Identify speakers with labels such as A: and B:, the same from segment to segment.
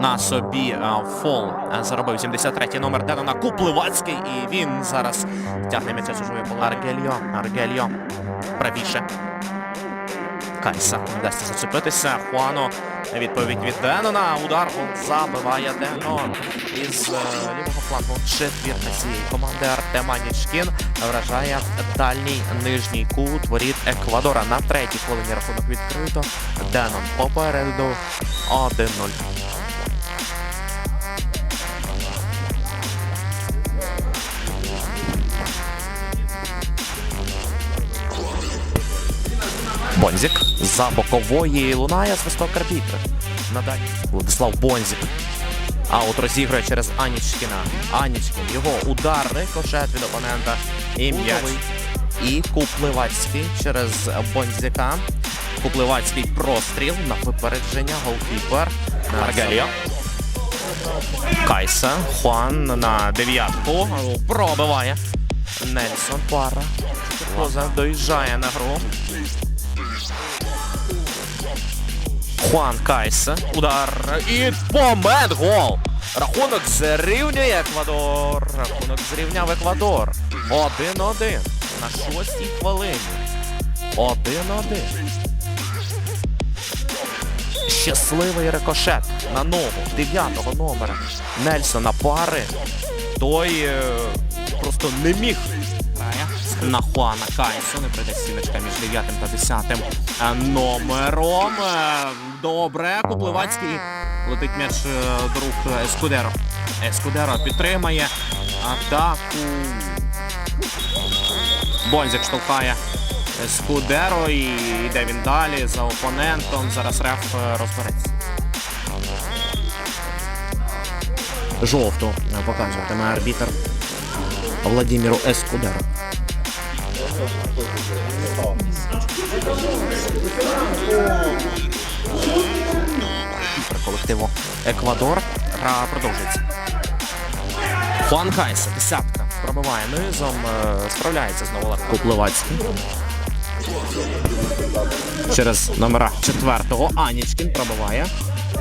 A: На собі е, фол е, заробив 73-й номер Денона Купливацький. І він зараз тягне м'яча чужої поли. Аргельо. Аргельо. Правіше. Кайса вдасться зачепитися. Хуано. Відповідь від Денона. Удар забиває Денон із е, лівого флангу. Четвірка цієї команди Артема Нічкін вражає дальній нижній кут воріт Еквадора. На третій хвилині рахунок відкрито. Денон попереду 1-0. Бонзік за бокової лунає свисток арбітра. Надалі Владислав Бонзік. Аут розігрує через Анічкіна. Анічкін. Його удар, рикошет від опонента. І м'яч. І Купливацький через Бонзіка. Купливацький простріл на випередження. Голкіпер. Аргаліо. Кайса. Хуан на дев'ятку. Пробиває. Нельсон пара. Поза доїжджає на гру. Хуан Кайса. Удар. І момент гол. Рахунок зрівнює Еквадор. Рахунок зрівняв Еквадор. 1-1. На шостій хвилині. 1-1. Щасливий рикошет на ногу дев'ятого номера Нельсона пари. Той е, просто не міг на Хуана Кайсу. Не прийде стіночка між 9 та 10 е, номером. Е, Добре, Купливацький. Летить м'яч е, до рук Ескудеро. Ескудеро підтримає атаку. Бонзик штовхає Ескудеро і йде він далі за опонентом. Зараз реф розбереться. Жовту показуватиме арбітр Владимиру Ескудеро. Колективу Еквадор. Гра продовжується. Хуан Кайса, десятка. Пробиває низом, е, справляється знову легко. Купливацький. Через номера четвертого Анічкін пробиває.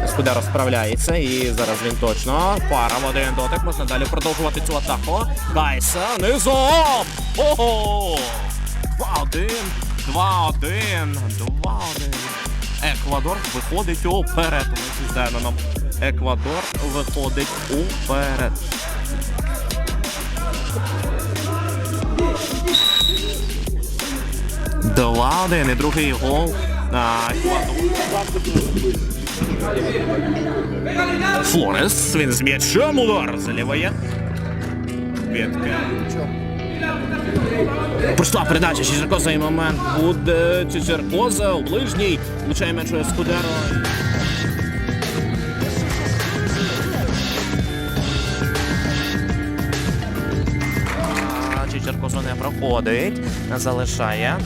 A: Скудеро справляється і зараз він точно. Пара в один дотик. Можна далі продовжувати цю атаку. Кайса низом! Ого! 2-1, 2-1, 2-1. Еквадор виходить уперед. З. Еквадор виходить уперед. Два один і другий гол Еквадор. Флорес. Він з м'ячем удар заливає. Ветка. Пройшла передача Чичеркоза і момент буде Чичеркоза у ближній. Влучає м'яч. А, Чичеркоза не проходить. Залишає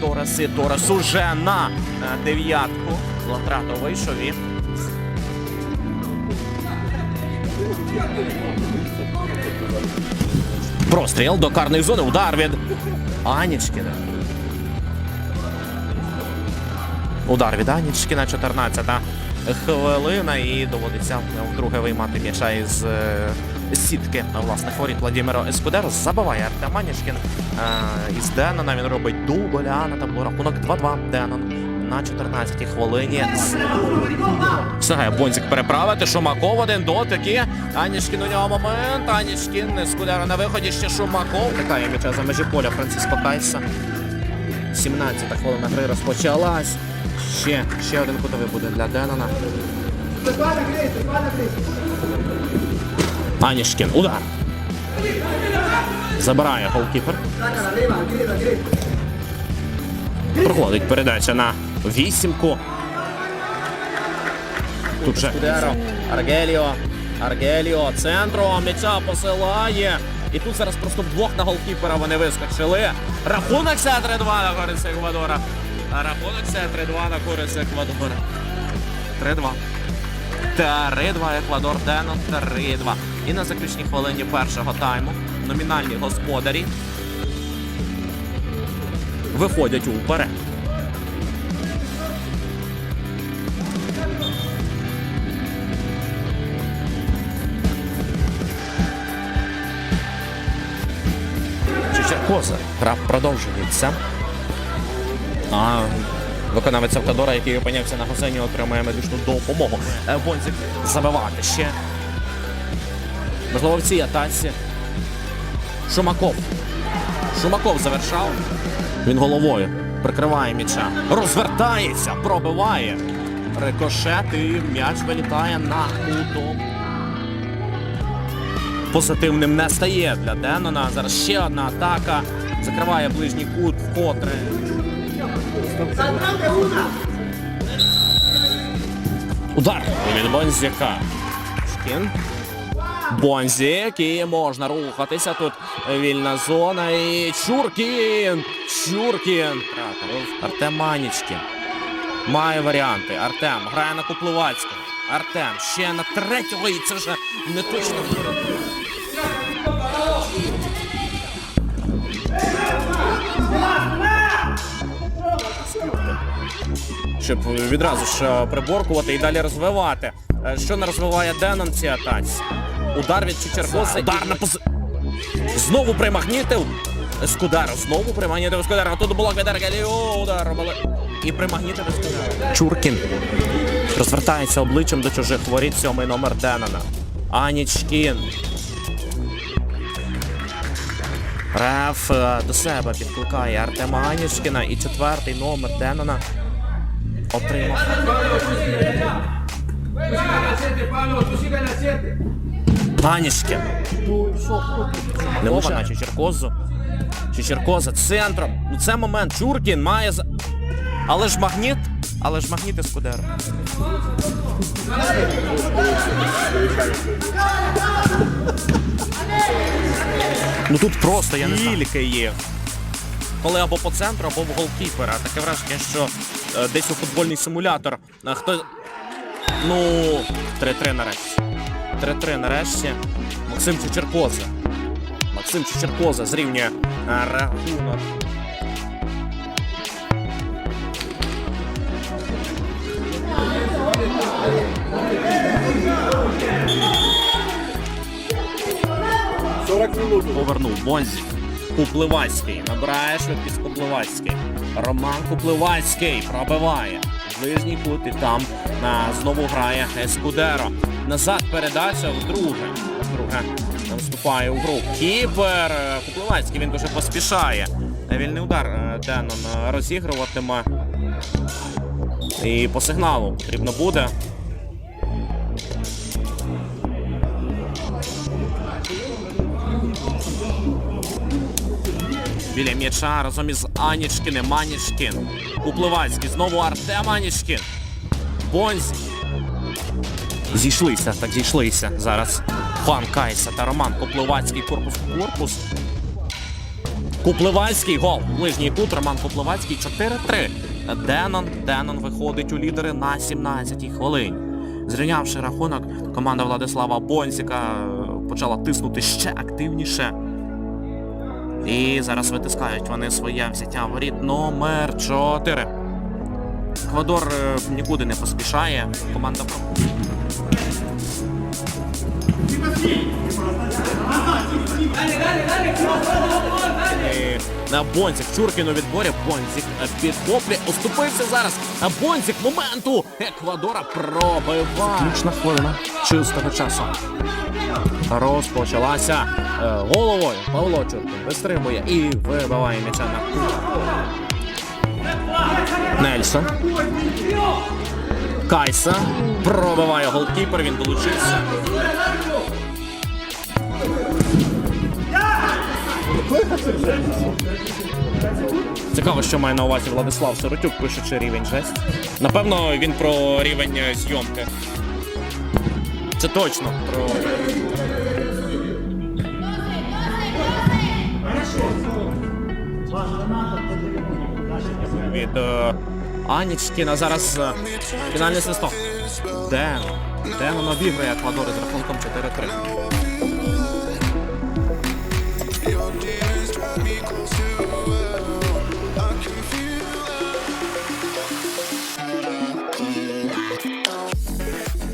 A: Торес і Торес уже на е, дев'ятку. Латрато вийшов і Простріл до карної зони. Удар від Анічкіна. Удар від Анічкіна, 14-та хвилина. І доводиться вдруге виймати м'яча із е, сітки власних воріт Владимиро Ескудеро. Забиває Артем Анічкін. Е, із Денона він робить дубль, а на табло рахунок 2-2. Денон на 14-й хвилині. Встигає Бонзик переправити. Шумаков один дотик і Анічкін у нього момент. Анічкін Скуляра на виході ще Шумаков. Тикає м'яча за межі поля Франциско Кайса. 17-та хвилина гри розпочалась. Ще, ще один кутовий буде для Денона. Анішкін. Удар. Забирає голкіпер. Проходить передача на вісімку. Тут же Аргеліо. Аргеліо центром м'яча посилає. І тут зараз просто вдвох на голкіпера вони вискочили. Рахунок це 3-2 на користь Еквадора. Рахунок це 3-2 на користь Еквадора. 3-2. 3-2 Еквадор Денон 3-2. І на заключній хвилині першого тайму номінальні господарі виходять уперед. Черкоза. Гра продовжується. А виконавець Автодора, який опинявся на газені, отримує медичну допомогу. Е, Бонзик забивати ще. Можливо, в цій атаці. Шумаков. Шумаков завершав. Він головою прикриває м'яча. Розвертається, пробиває. Рикошет і м'яч вилітає на куток. Позитивним не стає для Деннона. Зараз ще одна атака. Закриває ближній кут вкотре. Удар від Бонзяка. Шкін. Бонзік і можна рухатися. Тут вільна зона. І Чуркін. Чуркін. Артем Манічкін. Має варіанти. Артем грає на Куплевацького. Артем ще на третього. І це вже не точно. Щоб відразу ж е, приборкувати і далі розвивати. Е, Що не розвиває Денон в цій атаці? Удар від Чичергоса. Удар на пози... Знову примагнітив. Ескударо. Знову примагнітив Ескударо. Тут блок від Аргелі. О, удар. були. І примагнітив Ескударо. Чуркін. Розвертається обличчям до чужих воріт сьомий номер Денона. Анічкін. Реф е, до себе підкликає Артема Анічкіна і четвертий номер Денона отримав. Анічкін. Не мова на Чечеркозу. Чечеркоза центром. Ну це момент. Чуркін має за. Але ж магніт. Але ж магніт Ескудеро. Ну тут просто я не знаю. Тільки є. Коли або по центру, або в голкіпера. Таке враження, що е, десь у футбольний симулятор. Е, хто. Ну, 3-3 нарешті. 3-3 нарешті. Максим Чечеркоза. Максим Чечеркоза зрівнює е, рахунок. Повернув Бонзі. Купливацький. Набирає швидкість Купливацький. Роман Купливацький пробиває. Ближній кут і там а, знову грає Ескудеро. Назад передача вдруге. Вдруге вступає у гру. Кіпер. е, Купливацький він дуже поспішає. Вільний удар е, Денон е, розігруватиме. І по сигналу потрібно буде. Біля м'яча разом із Анічкіним. Манічкін. Купливацький. Знову Артем Анічкін. Бонзі. Зійшлися, так зійшлися. Зараз пан Кайса та Роман Купливацький корпус в корпус. Купливацький гол. Ближній кут. Роман Купливацький 4-3. Денон. Денон виходить у лідери на 17-й хвилині. Зрівнявши рахунок, команда Владислава Бонзіка е, почала тиснути ще активніше. І зараз витискають вони своє взяття воріт номер 4. Еквадор е, нікуди не поспішає. Команда про- На Бонзік. Чуркін у відборі. Бонзік е, підхоплює. Уступився зараз. А Бонзік моменту Еквадора пробиває. Ключна хвилина чистого часу. Розпочалася е, головою. Павло Чуркін вистримує і вибиває м'яча на кут. Нельсон. Кайса. Пробиває голкіпер, він долучився. Цікаво, що має на увазі Владислав Сиротюк, пишучи рівень жесть. Напевно, він про рівень зйомки. Це точно про. Від е, Анічкіна зараз е, фінальний свисток. Ден. Ден обігрує Еквадор з рахунком 4-3.